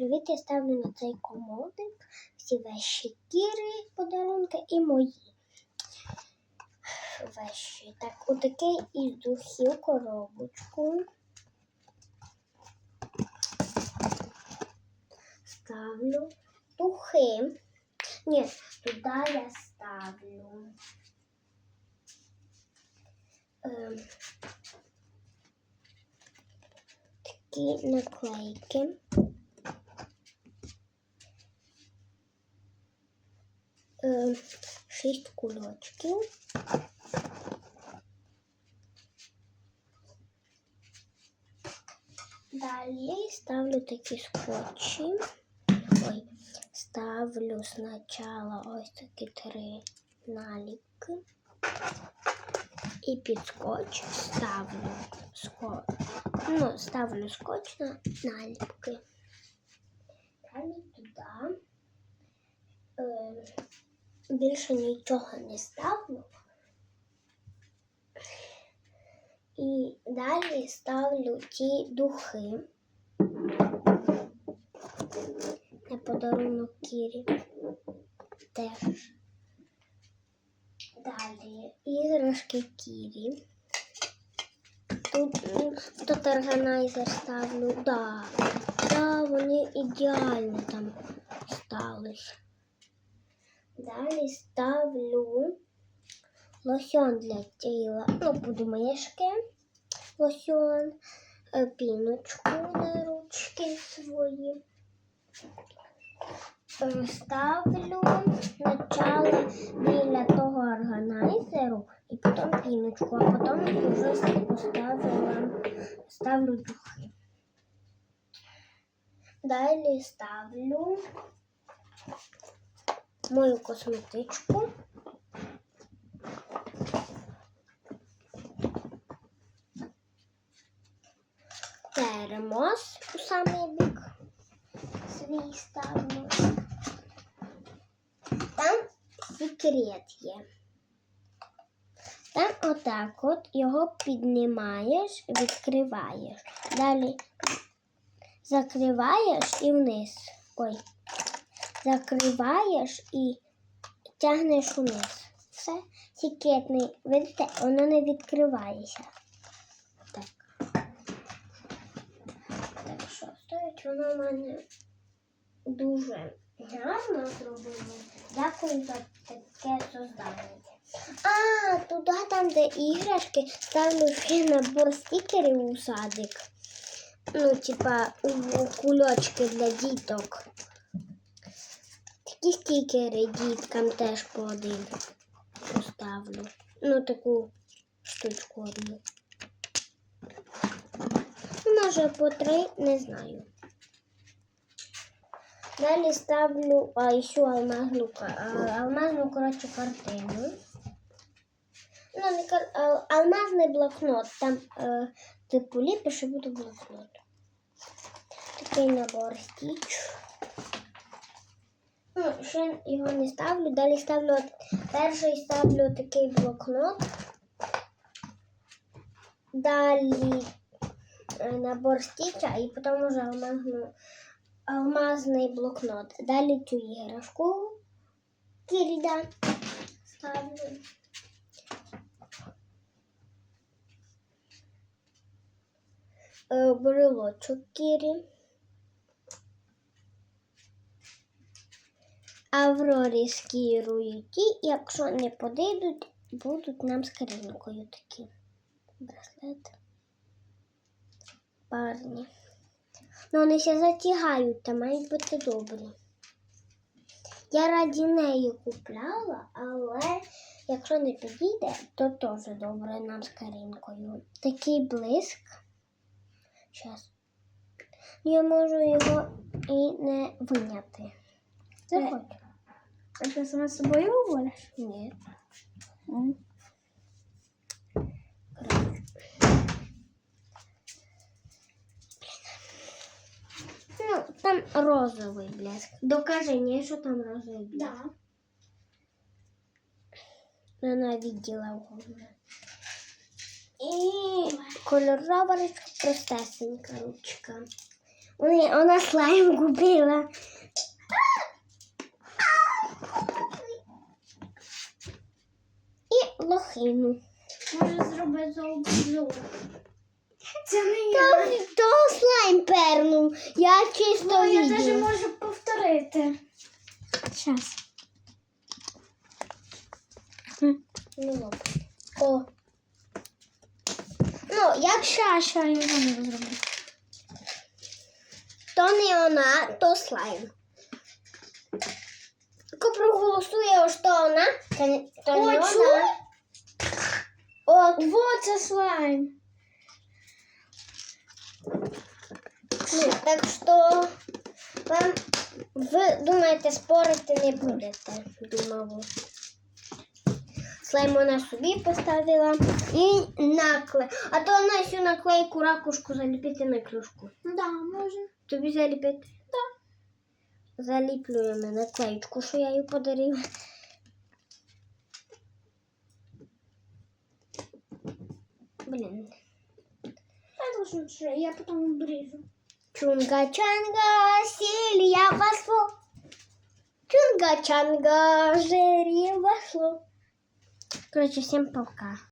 привіт! Я ставлю на цей комодик всі вещі Кіри подарунки і мої вещі. Так, отакий із духів коробочку. Ставлю духи. Ні, туди я ставлю. Ем, такі наклейки. шість кульочків. Далі ставлю такі скотчі. Ой, ставлю спочатку ось такі три наліпки. І під скотч ставлю скотч. Ну, ставлю скотч на наліпки. Далі туди. Більше нічого не ставлю. І далі ставлю ті духи на подарунок Кірі. Теж. Далі іграшки Кірі. Тут, м, тут органайзер ставлю. Да. Да, вони ідеально там стались. Далі ставлю лосьон для тіла. Ну, буду мишки. Лосьон, е, піночку на ручки свої. Е, Ставлю спочатку біля того органайзеру і потім піночку, а потім вже поставила, ставлю духи. Далі ставлю мою косметичку. Термос у самий бік свій ставлю. Там секрет є. Там отак от його піднімаєш, відкриваєш. Далі закриваєш і вниз. Ой. Закриваєш і тягнеш вниз. Все. Секретний. Видите, воно не відкривається. Так. Так що стоїть воно в мене дуже гарно зроблено. Дякую за таке создання. А, туди там, де іграшки, ставлю ще набор стікерів у садик. Ну, типа, у кульочки для діток. Такі стікери діткам теж по один поставлю. Ну, таку штучку одну. Може по три, не знаю. Далі ставлю а, ще алмазну, алмазну коротше, картину. Ну, не кар... алмазний блокнот. Там, е, типу, ліпиш і буде блокнот. Такий набор стіч. Ну, ще його не ставлю. Далі ставлю перший ставлю такий блокнот. Далі е, набор стіча і потім вже алмазну, алмазний блокнот. Далі цю іграшку Кіріда ставлю. Е, Брелочок Кірі. Аврорі з Кірою ті, якщо не подійдуть, будуть нам з Карінкою такі браслети. Парні. Ну, вони ще затягають, та мають бути добрі. Я раді неї купляла, але якщо не підійде, то теж добре нам з Карінкою. Такий блиск. Щас. Я можу його і не виняти. Заходь. А що сама з собою говориш? Ні. М. Коротше. Ну, там розовий блеск. Докажи мені, що там розовий блеск. Да. Вона відділа вже. І кольорова ручка, простесенька ручка. Ой, Вона слайм купила. І. Може зробити обзор. Це не я. То, то слайм пернув. Я чисто Ну, я навіть можу повторити. Щас. Ну. О. Ну, як Ща, ща, я заново зроблю. то не вона, то слайм. Хто проголосує, що вона, то, не- то не вона. От, Во, це слайм. ну, так що вам, ви думаєте, спорити не будете, думаю. Слайм вона собі поставила і накле. А то вона всю наклейку ракушку заліпити на кружку. Да, можна. Тобі заліпити? Так. Заліплюємо наклеїчку, що я їй подарила. Я должен ще, я потом обріжу. Чунга-чанга, сіль я вошло. Чунга-чанга, жерье вошло. Короче, всем пока.